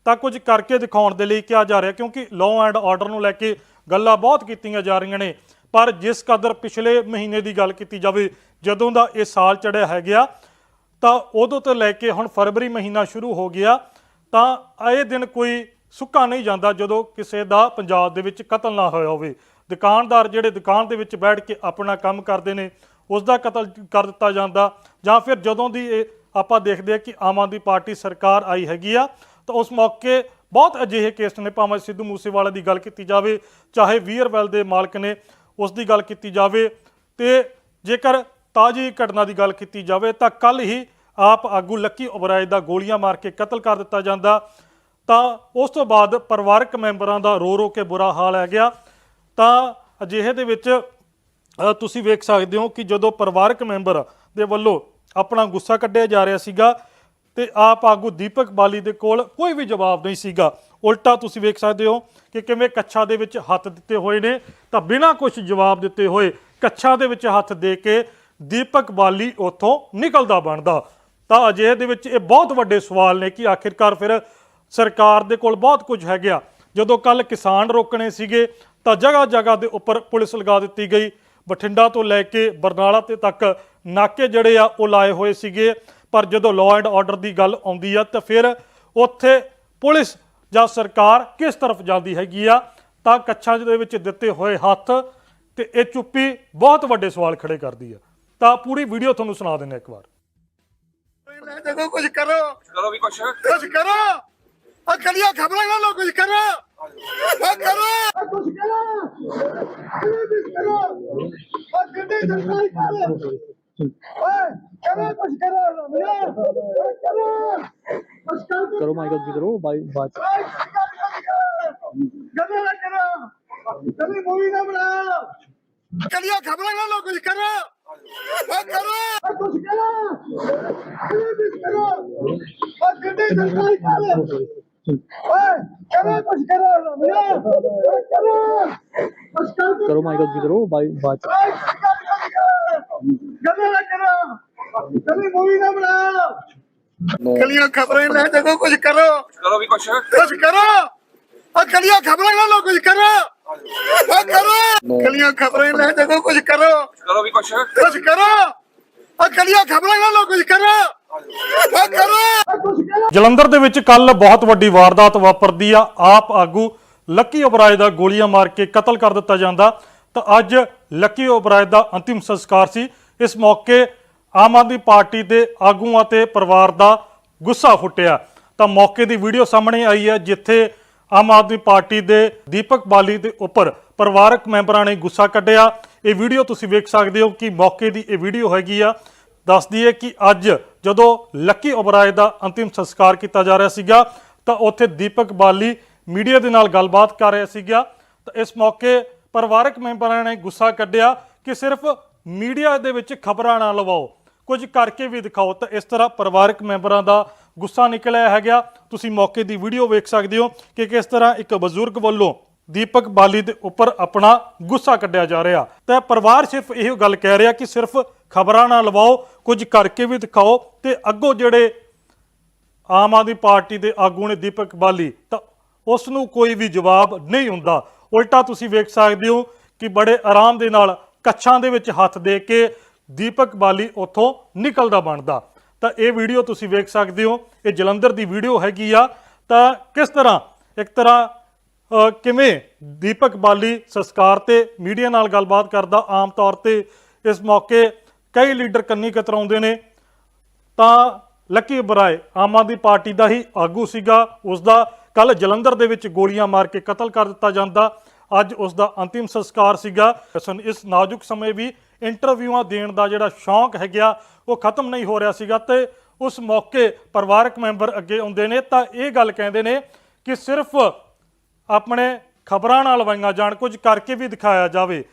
ਤਾਂ ਕੁਝ ਕਰਕੇ ਦਿਖਾਉਣ ਦੇ ਲਈ ਕਿਹਾ ਜਾ ਰਿਹਾ ਕਿਉਂਕਿ ਲਾਅ ਐਂਡ ਆਰਡਰ ਨੂੰ ਲੈ ਕੇ ਗੱਲਾਂ ਬਹੁਤ ਕੀਤੀਆਂ ਜਾ ਰਹੀਆਂ ਨੇ। ਪਰ ਜਿਸ ਕਦਰ ਪਿਛਲੇ ਮਹੀਨੇ ਦੀ ਗੱਲ ਕੀਤੀ ਜਾਵੇ, ਜਦੋਂ ਦਾ ਇਹ ਸਾਲ ਚੜਿਆ ਹੈ ਗਿਆ ਤਾਂ ਉਦੋਂ ਤੋਂ ਲੈ ਕੇ ਹੁਣ ਫਰਵਰੀ ਮਹੀਨਾ ਸ਼ੁਰੂ ਹੋ ਗਿਆ, ਤਾਂ ਇਹ ਦਿਨ ਕੋਈ ਸੁੱਕਾ ਨਹੀਂ ਜਾਂਦਾ ਜਦੋਂ ਕਿਸੇ ਦਾ ਪੰਜਾਬ ਦੇ ਵਿੱਚ ਕਤਲ ਨਾ ਹੋਇਆ ਹੋਵੇ। ਦੁਕਾਨਦਾਰ ਜਿਹੜੇ ਦੁਕਾਨ ਦੇ ਵਿੱਚ ਬੈਠ ਕੇ ਆਪਣਾ ਕੰਮ ਕਰਦੇ ਨੇ ਉਸ ਦਾ ਕਤਲ ਕਰ ਦਿੱਤਾ ਜਾਂਦਾ ਜਾਂ ਫਿਰ ਜਦੋਂ ਦੀ ਇਹ ਆਪਾਂ ਦੇਖਦੇ ਆ ਕਿ ਆਮ ਆਦਮੀ ਪਾਰਟੀ ਸਰਕਾਰ ਆਈ ਹੈਗੀ ਆ ਤਾਂ ਉਸ ਮੌਕੇ ਬਹੁਤ ਅਜਿਹੇ ਕੇਸ ਨੇ, ਭਾਵੇਂ ਸਿੱਧੂ ਮੂਸੇਵਾਲੇ ਦੀ ਗੱਲ ਕੀਤੀ ਜਾਵੇ, ਚਾਹੇ ਵੀਰਵੈਲ ਦੇ ਮਾਲਕ ਨੇ ਉਸ ਦੀ ਗੱਲ ਕੀਤੀ ਜਾਵੇ। ਤੇ ਜੇਕਰ ਤਾਜੀ ਘਟਨਾ ਦੀ ਗੱਲ ਕੀਤੀ ਜਾਵੇ, ਤਾਂ ਕੱਲ ਹੀ ਆਪ ਆਗੂ ਲੱਕੀ ਓਬਰਾਏ ਦਾ ਗੋਲੀਆਂ ਮਾਰ ਕੇ ਕਤਲ ਕਰ ਦਿੱਤਾ ਜਾਂਦਾ। ਤਾਂ ਉਸ ਤੋਂ ਬਾਅਦ ਪਰਿਵਾਰਕ ਮੈਂਬਰਾਂ ਦਾ ਰੋ ਰੋ ਕੇ ਬੁਰਾ ਹਾਲ ਹੈ ਗਿਆ। ਤਾਂ ਅਜਿਹੇ ਦੇ ਵਿੱਚ ਤੁਸੀਂ ਵੇਖ ਸਕਦੇ ਹੋ ਕਿ ਜਦੋਂ ਪਰਿਵਾਰਕ ਮੈਂਬਰ ਦੇ ਵੱਲੋਂ ਆਪਣਾ ਗੁੱਸਾ ਕੱਢਿਆ ਜਾ ਰਿਹਾ ਸੀਗਾ ਤੇ ਆਪ ਆਗੂ ਦੀਪਕ ਬਾਲੀ ਦੇ ਕੋਲ ਕੋਈ ਵੀ ਜਵਾਬ ਨਹੀਂ ਸੀਗਾ। ਉਲਟਾ ਤੁਸੀਂ ਵੇਖ ਸਕਦੇ ਹੋ ਕਿ ਕਿਵੇਂ ਕੱਛਾ ਦੇ ਵਿੱਚ ਹੱਥ ਦਿੱਤੇ ਹੋਏ ਨੇ, ਤਾਂ ਬਿਨਾਂ ਕੁਝ ਜਵਾਬ ਦਿੱਤੇ ਹੋਏ ਕੱਛਾ ਦੇ ਵਿੱਚ ਹੱਥ ਦੇ ਕੇ ਦੀਪਕ ਬਾਲੀ ਉੱਥੋਂ ਨਿਕਲਦਾ ਬਣਦਾ। ਤਾਂ ਅਜਿਹੇ ਦੇ ਵਿੱਚ ਇਹ ਬਹੁਤ ਵੱਡੇ ਸਵਾਲ ਨੇ ਕਿ ਆਖਿਰਕਾਰ ਫਿਰ ਸਰਕਾਰ ਦੇ ਕੋਲ ਬਹੁਤ ਕੁਝ ਹੈ ਗਿਆ ਜਦੋਂ ਕੱਲ ਕਿਸਾਨ ਰੋਕਣੇ ਸੀਗੇ, ਤਾਂ ਜਗ੍ਹਾ ਜਗ੍ਹਾ ਦੇ ਉੱਪਰ ਪੁਲਿਸ ਲਗਾ ਦਿੱਤੀ ਗਈ। ਬਠਿੰਡਾ ਤੋਂ ਲੈ ਕੇ ਬਰਨਾਲਾ ਤੇ ਤੱਕ ਨਾਕੇ ਜਿਹੜੇ ਆ ਉਹ ਲਾਏ ਹੋਏ ਸੀਗੇ। ਪਰ ਜਦੋਂ ਲਾਅ ਐਂਡ ਆਰਡਰ ਦੀ ਗੱਲ ਆਉਂਦੀ ਆ ਤਾਂ ਫਿਰ ਉੱਥੇ ਪੁਲਿਸ ਜਾਂ ਸਰਕਾਰ ਕਿਸ ਤਰਫ ਜਾਂਦੀ ਹੈਗੀ ਆ ਤਾਂ ਕੱਛਾਂ ਦੇ ਵਿੱਚ ਦਿੱਤੇ ਹੋਏ ਹੱਥ ਤੇ ਇਹ ਚੁੱਪੀ ਬਹੁਤ ਵੱਡੇ ਸਵਾਲ ਖੜੇ ਕਰਦੀ ਆ ਤਾਂ ਪੂਰੀ ਵੀਡੀਓ ਤੁਹਾਨੂੰ ਸੁਣਾ ਦਿੰਦੇ ਇੱਕ ਵਾਰ ਲੈ ਦੇਖੋ ਕੁਝ ਕਰੋ ਕਰੋ ਵੀ ਕੁਛ ਕੁਝ ਕਰੋ ਆ ਕਲੀਆਂ ਖਬਰਾਂ ਨਾ ਲੋ ਕੁਝ ਕਰੋ ਆ ਕਰੋ ਕੁਝ ਕਰੋ ਇਹ ਵੀ ਕਰੋ ਆ ਗੱਡੀ ਸਰਕਾਰੀ ਕਰ ਕਰੋ ਕਰੇ ਕੁਝ ਕਰੋ ਬਾਈ ਬਾਤ ਕਰੋ ਕਦੇ ਮੂਵੀ ਨਾ ਬਣਾ ਕਲਿਆ ਖਬਰਾਂ ਨਾ ਲੋ ਕੁਝ ਕਰੋ। ਆ ਕਰੋ ਕੁਝ ਕਰੋ ਕੁਝ ਗੱਡੀ ਸਰਕਾਰੀ ਕਰ ਕਰੇ। ਕੁਝ ਕੁਝ ਕਰੋ ਕਰੋ ਮਾਈਕ ਅੱਗੇ ਕਰੋ ਬਾਈ ਬਾਤ ਗੱਲਾਂ ਨਾ ਕਰੋ। ਕਦੀ ਮੂਵੀ ਨਾ ਬਣਾ ਕਲੀਆਂ ਖਬਰਾਂ ਲੈ ਦੇਖੋ ਕੁਝ ਕਰੋ। ਕਰੋ ਵੀ ਕੁਛ। ਕੁਝ ਕਰੋ। ਆ ਕਲੀਆਂ ਖਬਰਾਂ ਨਾ ਲੋ ਕੁਝ ਕਰੋ। ਆ ਕਰੋ। ਕਲੀਆਂ ਖਬਰਾਂ ਲੈ ਦੇਖੋ ਕੁਝ ਕਰੋ। ਕਰੋ ਵੀ ਕੁਛ। ਕੁਝ ਕਰੋ। ਆ ਕਲੀਆਂ ਖਬਰਾਂ ਨਾ ਲੋ ਕੁਝ ਕਰੋ। ਆ ਕਰੋ। ਕੁਝ ਜਲੰਧਰ ਦੇ ਵਿੱਚ ਕੱਲ ਬਹੁਤ ਵੱਡੀ ਵਾਰਦਾਤ ਵਾਪਰਦੀ ਆ। ਆਪ ਆਗੂ ਲੱਕੀ ਉਬਰਾਏ ਦਾ ਗੋਲੀਆਂ ਮਾਰ ਕੇ ਕਤਲ ਕਰ ਦਿੱਤਾ ਜਾਂਦਾ। ਤਾਂ ਅੱਜ ਲੱਕੀ ਓਬਰਾਏ ਦਾ ਅੰਤਿਮ ਸੰਸਕਾਰ ਸੀ। ਇਸ ਮੌਕੇ ਆਮ ਆਦਮੀ ਪਾਰਟੀ ਦੇ ਆਗੂਆਂ ਤੇ ਪਰਿਵਾਰ ਦਾ ਗੁੱਸਾ ਫੁੱਟਿਆ। ਤਾਂ ਮੌਕੇ ਦੀ ਵੀਡੀਓ ਸਾਹਮਣੇ ਆਈ ਹੈ, ਜਿੱਥੇ ਆਮ ਆਦਮੀ ਪਾਰਟੀ ਦੇ ਦੀਪਕ ਬਾਲੀ ਦੇ ਉੱਪਰ ਪਰਿਵਾਰਕ ਮੈਂਬਰਾਂ ਨੇ ਗੁੱਸਾ ਕੱਢਿਆ। ਇਹ ਵੀਡੀਓ ਤੁਸੀਂ ਵੇਖ ਸਕਦੇ ਹੋ ਕਿ ਮੌਕੇ ਦੀ ਇਹ ਵੀਡੀਓ ਹੈਗੀ ਆ। ਦੱਸਦੀ ਹੈ ਕਿ ਅੱਜ ਜਦੋਂ ਲੱਕੀ ਓਬਰਾਏ ਦਾ ਅੰਤਿਮ ਸੰਸਕਾਰ ਕੀਤਾ ਜਾ ਰਿਹਾ ਸੀਗਾ, ਤਾਂ ਉੱਥੇ ਦੀਪਕ ਬਾਲੀ ਮੀਡੀਆ ਦੇ ਨਾਲ ਗੱਲਬਾਤ ਕਰ ਰਿਹਾ ਸੀਗਾ। ਤਾਂ ਇਸ ਮੌਕੇ ਪਰਿਵਾਰਕ ਮੈਂਬਰਾਂ ਨੇ ਗੁੱਸਾ ਕੱਢਿਆ ਕਿ ਸਿਰਫ ਮੀਡੀਆ ਦੇ ਵਿੱਚ ਖਬਰਾਂ ਨਾ ਲਵਾਓ। ਕੁਝ ਕਰਕੇ ਵੀ ਦਿਖਾਓ। ਤਾਂ ਇਸ ਤਰ੍ਹਾਂ ਪਰਿਵਾਰਕ ਮੈਂਬਰਾਂ ਦਾ ਗੁੱਸਾ ਨਿਕਲਿਆ ਹੈਗਾ। ਤੁਸੀਂ ਮੌਕੇ ਦੀ ਵੀਡੀਓ ਵੇਖ ਸਕਦੇ ਹੋ ਕਿ ਕਿਸ ਤਰ੍ਹਾਂ ਇੱਕ ਬਜ਼ੁਰਗ ਵੱਲੋਂ ਦੀਪਕ ਬਾਲੀ ਦੇ ਉੱਪਰ ਆਪਣਾ ਗੁੱਸਾ ਕੱਢਿਆ ਜਾ ਰਿਹਾ। ਤਾਂ ਪਰਿਵਾਰ ਸਿਰਫ ਇਹੋ ਗੱਲ ਕਹਿ ਰਿਹਾ ਕਿ ਸਿਰਫ ਖਬਰਾਂ ਨਾ ਲਵਾਓ, ਕੁਝ ਕਰਕੇ ਵੀ ਦਿਖਾਓ ਤੇ ਅੱਗੋਂ ਜਿਹੜੇ ਆਮ ਆਦਮੀ ਪਾਰਟੀ ਦੇ ਆਗੂ ਨੇ ਦੀਪਕ ਬਾਲੀ, ਤਾਂ ਉਸ ਨੂੰ ਕੋਈ ਵੀ ਜਵਾਬ ਨਹੀਂ ਹੁੰਦਾ। ਉਲਟਾ ਤੁਸੀਂ ਵੇਖ ਸਕਦੇ ਹੋ ਕਿ ਬੜੇ ਆਰਾਮ ਦੇ ਨਾਲ ਕੱਛਾਂ ਦੇ ਵਿੱਚ ਹੱਥ ਦੇ ਕੇ ਦੀਪਕ ਬਾਲੀ ਉੱਥੋਂ ਨਿਕਲਦਾ ਬਣਦਾ। ਤਾਂ ਇਹ ਵੀਡੀਓ ਤੁਸੀਂ ਵੇਖ ਸਕਦੇ ਹੋ, ਇਹ ਜਲੰਧਰ ਦੀ ਵੀਡੀਓ ਹੈਗੀ ਆ। ਤਾਂ ਕਿਸ ਤਰ੍ਹਾਂ, ਇੱਕ ਤਰ੍ਹਾਂ ਕਿਵੇਂ ਦੀਪਕ ਬਾਲੀ ਸੰਸਕਾਰ ਤੇ ਮੀਡੀਆ ਨਾਲ ਗੱਲਬਾਤ ਕਰਦਾ ਆਮ ਤੌਰ ਤੇ ਇਸ ਮੌਕੇ ਕਈ ਲੀਡਰ ਕੰਨੀ ਕਤਰਾਉਂਦੇ ਨੇ। ਤਾਂ ਲੱਕੀ ਬਰਾਏ ਆਮ ਆਦਮੀ ਪਾਰਟੀ ਦਾ ਹੀ ਆਗੂ ਸੀਗਾ ਉਸ ਦਾ ਕੱਲ ਜਲੰਧਰ ਦੇ ਵਿੱਚ ਗੋਲੀਆਂ ਮਾਰ ਕੇ ਕਤਲ ਕਰ ਦਿੱਤਾ ਜਾਂਦਾ। ਅੱਜ ਉਸ ਦਾ ਅੰਤਿਮ ਸੰਸਕਾਰ ਸੀਗਾ। ਸਨ ਇਸ ਨਾਜ਼ੁਕ ਸਮੇਂ ਵੀ ਇੰਟਰਵਿਊਆਂ ਦੇਣ ਦਾ ਜਿਹੜਾ ਸ਼ੌਂਕ ਹੈਗਾ, ਉਹ ਖਤਮ ਨਹੀਂ ਹੋ ਰਿਹਾ ਸੀਗਾ ਤੇ ਉਸ ਮੌਕੇ ਪਰਿਵਾਰਕ ਮੈਂਬਰ ਅੱਗੇ ਆਉਂਦੇ ਨੇ ਤਾਂ ਇਹ ਗੱਲ ਕਹਿੰਦੇ ਨੇ ਕਿ ਸਿਰਫ ਆਪਣੇ ਖਬਰਾਂ ਨਾਲ ਲਵਾਈਆਂ ਜਾਣ, ਕੁਝ ਕਰਕੇ ਵੀ ਦਿਖਾਇਆ ਜਾਵੇ।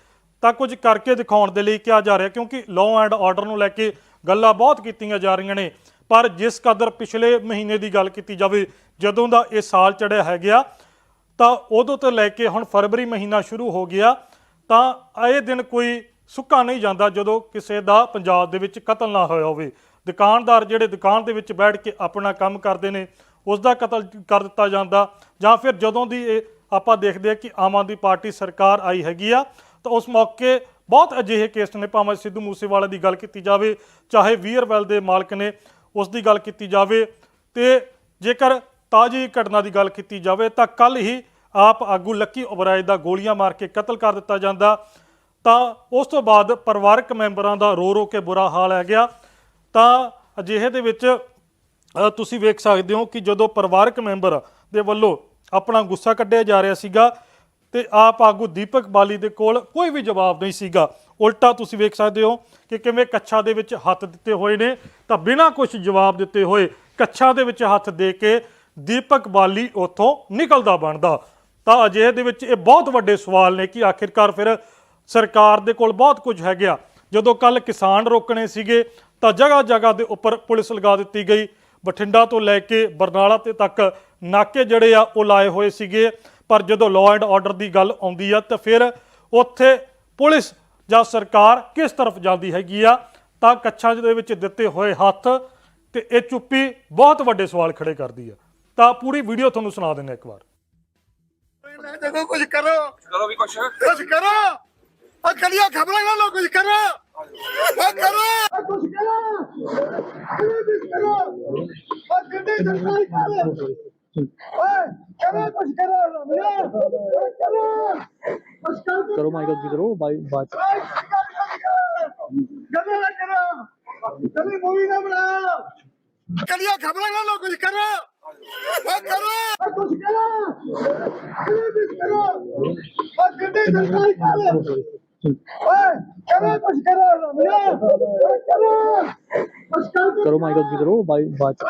ਤਾਂ ਕੁਝ ਕਰਕੇ ਦਿਖਾਉਣ ਦੇ ਲਈ ਕਿਹਾ ਜਾ ਰਿਹਾ, ਕਿਉਂਕਿ ਲਾਅ ਐਂਡ ਆਰਡਰ ਨੂੰ ਲੈ ਕੇ ਗੱਲਾਂ ਬਹੁਤ ਕੀਤੀਆਂ ਜਾ ਰਹੀਆਂ ਨੇ। ਪਰ ਜਿਸ ਕਦਰ ਪਿਛਲੇ ਮਹੀਨੇ ਦੀ ਗੱਲ ਕੀਤੀ ਜਾਵੇ, ਜਦੋਂ ਦਾ ਇਹ ਸਾਲ ਚੜਿਆ ਹੈ ਗਿਆ ਤਾਂ ਉਦੋਂ ਤੋਂ ਲੈ ਕੇ ਹੁਣ ਫਰਵਰੀ ਮਹੀਨਾ ਸ਼ੁਰੂ ਹੋ ਗਿਆ, ਤਾਂ ਇਹ ਦਿਨ ਕੋਈ ਸੁੱਕਾ ਨਹੀਂ ਜਾਂਦਾ ਜਦੋਂ ਕਿਸੇ ਦਾ ਪੰਜਾਬ ਦੇ ਵਿੱਚ ਕਤਲ ਨਾ ਹੋਇਆ ਹੋਵੇ। ਦੁਕਾਨਦਾਰ ਜਿਹੜੇ ਦੁਕਾਨ ਦੇ ਵਿੱਚ ਬੈਠ ਕੇ ਆਪਣਾ ਕੰਮ ਕਰਦੇ ਨੇ ਉਸ ਦਾ ਕਤਲ ਕਰ ਦਿੱਤਾ ਜਾਂਦਾ, ਜਾਂ ਫਿਰ ਜਦੋਂ ਦੀ ਇਹ ਆਪਾਂ ਦੇਖਦੇ ਆ ਕਿ ਆਮ ਆਦਮੀ ਪਾਰਟੀ ਸਰਕਾਰ ਆਈ ਹੈਗੀ ਆ, ਤਾਂ ਉਸ ਮੌਕੇ ਬਹੁਤ ਅਜਿਹੇ ਕੇਸ ਨੇ, ਭਾਵੇਂ ਸਿੱਧੂ ਮੂਸੇਵਾਲੇ ਦੀ ਗੱਲ ਕੀਤੀ ਜਾਵੇ, ਚਾਹੇ ਵੀਰਵੈਲ ਦੇ ਮਾਲਕ ਨੇ ਉਸ ਦੀ ਗੱਲ ਕੀਤੀ ਜਾਵੇ ਤੇ ਜੇਕਰ ਤਾਜੀ ਘਟਨਾ ਦੀ ਗੱਲ ਕੀਤੀ ਜਾਵੇ ਤਾਂ ਕੱਲ ਹੀ ਆਪ ਆਗੂ ਲੱਕੀ ਓਬਰਾਏ ਦਾ ਗੋਲੀਆਂ ਮਾਰ ਕੇ ਕਤਲ ਕਰ ਦਿੱਤਾ ਜਾਂਦਾ। ਤਾਂ ਉਸ ਤੋਂ ਬਾਅਦ ਪਰਿਵਾਰਕ ਮੈਂਬਰਾਂ ਦਾ ਰੋ ਰੋ ਕੇ ਬੁਰਾ ਹਾਲ ਹੈ ਗਿਆ। ਤਾਂ ਅਜਿਹੇ ਦੇ ਵਿੱਚ ਤੁਸੀਂ ਵੇਖ ਸਕਦੇ ਹੋ ਕਿ ਜਦੋਂ ਪਰਿਵਾਰਕ ਮੈਂਬਰ ਦੇ ਵੱਲੋਂ ਆਪਣਾ ਗੁੱਸਾ ਕੱਢਿਆ ਜਾ ਰਿਹਾ ਸੀਗਾ ਤੇ ਆਪ ਆਗੂ ਦੀਪਕ ਬਾਲੀ ਦੇ ਕੋਲ ਕੋਈ ਵੀ ਜਵਾਬ ਨਹੀਂ ਸੀਗਾ। ਉਲਟਾ ਤੁਸੀਂ ਵੇਖ ਸਕਦੇ ਹੋ ਕਿ ਕਿਵੇਂ ਕੱਛਾ ਦੇ ਵਿੱਚ ਹੱਥ ਦਿੱਤੇ ਹੋਏ ਨੇ, ਤਾਂ ਬਿਨਾਂ ਕੁਝ ਜਵਾਬ ਦਿੱਤੇ ਹੋਏ ਕੱਛਾ ਦੇ ਵਿੱਚ ਹੱਥ ਦੇ ਕੇ ਦੀਪਕ ਬਾਲੀ ਉੱਥੋਂ ਨਿਕਲਦਾ ਬਣਦਾ। ਤਾਂ ਅਜਿਹੇ ਦੇ ਵਿੱਚ ਇਹ ਬਹੁਤ ਵੱਡੇ ਸਵਾਲ ਨੇ ਕਿ ਆਖਿਰਕਾਰ ਫਿਰ ਸਰਕਾਰ ਦੇ ਕੋਲ ਬਹੁਤ ਕੁਝ ਹੈ ਗਿਆ ਜਦੋਂ ਕੱਲ ਕਿਸਾਨ ਰੋਕਣੇ ਸੀਗੇ, ਤਾਂ ਜਗ੍ਹਾ ਜਗ੍ਹਾ ਦੇ ਉੱਪਰ ਪੁਲਿਸ ਲਗਾ ਦਿੱਤੀ ਗਈ। ਬਠਿੰਡਾ ਤੋਂ ਲੈ ਕੇ ਬਰਨਾਲਾ ਤੇ ਤੱਕ ਨਾਕੇ ਜਿਹੜੇ ਆ ਉਹ ਲਾਏ ਹੋਏ ਸੀਗੇ। ਪਰ ਜਦੋਂ ਲਾਅ ਐਂਡ ਆਰਡਰ ਦੀ ਗੱਲ ਆਉਂਦੀ ਆ ਤਾਂ ਫਿਰ ਉੱਥੇ ਪੁਲਿਸ ਜਾਂ ਸਰਕਾਰ ਕਿਸ ਤਰਫ ਜਾਂਦੀ ਹੈਗੀ ਆ? ਤਾਂ ਕੱਛਾਂ ਦੇ ਵਿੱਚ ਦਿੱਤੇ ਹੋਏ ਹੱਥ ਤੇ ਇਹ ਚੁੱਪੀ ਬਹੁਤ ਵੱਡੇ ਸਵਾਲ ਖੜੇ ਕਰਦੀ ਆ। ਤਾਂ ਪੂਰੀ ਵੀਡੀਓ ਤੁਹਾਨੂੰ ਸੁਣਾ ਦਿੰਦੇ ਇੱਕ ਵਾਰ। ਮੈਂ ਦੇਖੋ ਕੁਝ ਕਰੋ। ਕਰੋ ਵੀ ਕੁਛ। ਕੁਝ ਕਰੋ। ਆ ਕਲੀਆਂ ਖਬਰਾਂ ਨਾ ਲੋ ਕੁਝ ਕਰੋ। ਆ ਕਰੋ। ਆ ਕੁਝ ਕਰੋ। ਇਹ ਵੀ ਕਰੋ। ਆ ਕਿੰਨੇ ਸਰਕਾਰੀ ਕਰ ਓਏ। ਕਰੇ ਕੁਝ ਕਰੇ ਰਮਲੇ ਕਰੇ। ਕੁਝ ਕਰ ਕਰੋ ਮਾਈਕ ਅੱਗੇ ਕਰੋ? ਬਾਈ ਬਾਤ ਕਰੇ ਨਾ ਕਰੋ। ਕਦੇ ਮੂਵੀ ਨਾ ਬਣਾ ਕਲਿਆ ਖਬਰਾਂ ਨਾ ਲੋ ਕੁਝ ਕਰੋ। ਆ ਕਰੋ। ਕੁਝ ਕਰੋ। ਕੁਝ ਕਰੋ। ਆ ਗੱਡੀ ਸਰਕਾਰੀ ਕਰ। ਕਰੇ ਕੁਝ ਕਰੋ ਰਮਲੇ ਕਰੇ। ਕੁਝ ਕਰੋ। ਮਾਈਕ ਅੱਗੇ ਕਰੋ? ਬਾਈ ਬਾਤ